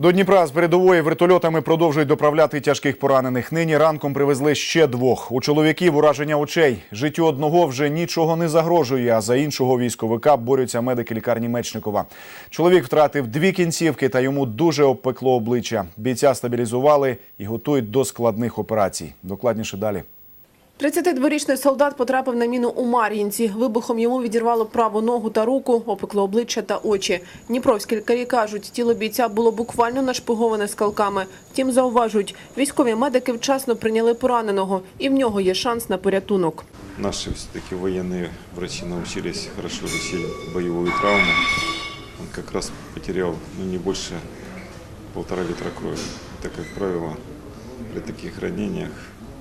До Дніпра з передової вертольотами продовжують доправляти тяжких поранених. Нині ранком привезли ще двох. У чоловіків ураження очей. Життю одного вже нічого не загрожує, а за іншого військовика борються медики лікарні Мечникова. Чоловік втратив дві кінцівки та йому дуже обпекло обличчя. Бійця стабілізували і готують до складних операцій. Докладніше далі. 32-річний солдат потрапив на міну у Мар'їнці. Вибухом йому відірвало праву ногу та руку, опекло обличчя та очі. Дніпровські лікарі кажуть, тіло бійця було буквально нашпиговане скалками. Втім, зауважують, військові медики вчасно прийняли пораненого, і в нього є шанс на порятунок. Наши все-таки военные врачи научились хорошо лечить боевую травму. Он как раз потерял ну, не больше полтора литра крови. Это, как правило, при таких ранениях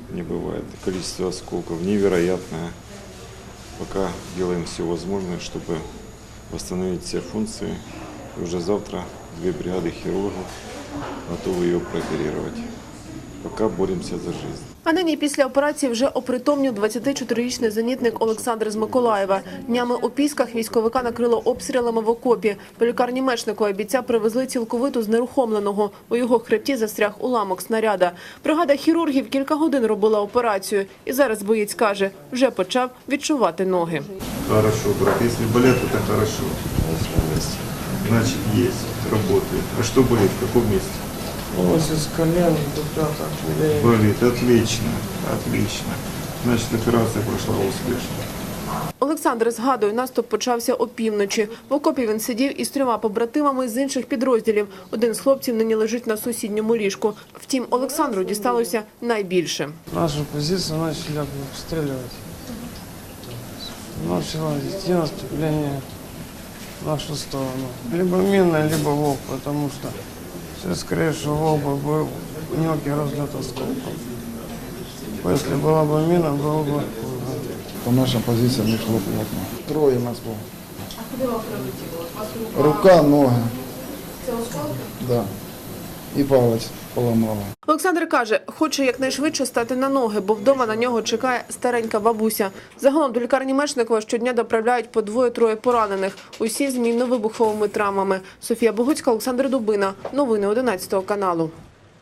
не бывает. Количество осколков невероятное. Пока делаем все возможное, чтобы восстановить все функции. И уже завтра две бригады хирургов готовы ее прооперировать. Пока боремся за жизнь. А нині після операції вже опритомнів 24-річний зенітник Олександр з Миколаєва. Днями у Пісках військовика накрило обстрілами в окопі. До лікарні Мечникова бійця привезли цілковито знерухомленого. У його хребті застряг уламок снаряда. Бригада хірургів кілька годин робила операцію. І зараз боєць каже, вже почав відчувати ноги. Хорошо, брат. Если болят, это хорошо. Значит, есть, работает. А что болит? В каком месте? Ось із колен. Я Болит. Отлично. Отлично. Значит, операция прошла успешно. Олександр згадує, наступ почався опівночі. В окопі він сидів із трьома побратимами з інших підрозділів. Один з хлопців нині лежить на сусідньому ліжку. Втім, Олександру дісталося найбільше. нашу позицию начали обстреливать. Начало идти наступление в нашу сторону. Либо минно, либо ВОК, потому что все скорее всего ВОК бы был мелкий разлет осколков. Если была бы мина, было бы хуже. По нашим позиціям не йшло плотно. Троє нас було. А куди вам прилетіло? Рука, ноги. Це осколки? Да. І палець поламала. Олександр каже, хоче якнайшвидше стати на ноги, бо вдома на нього чекає старенька бабуся. Загалом до лікарні Мешникова щодня доправляють по двоє-троє поранених. Усі з мінно-вибуховими травмами. Софія Богуцька, Олександр Дубина. Новини 11 каналу.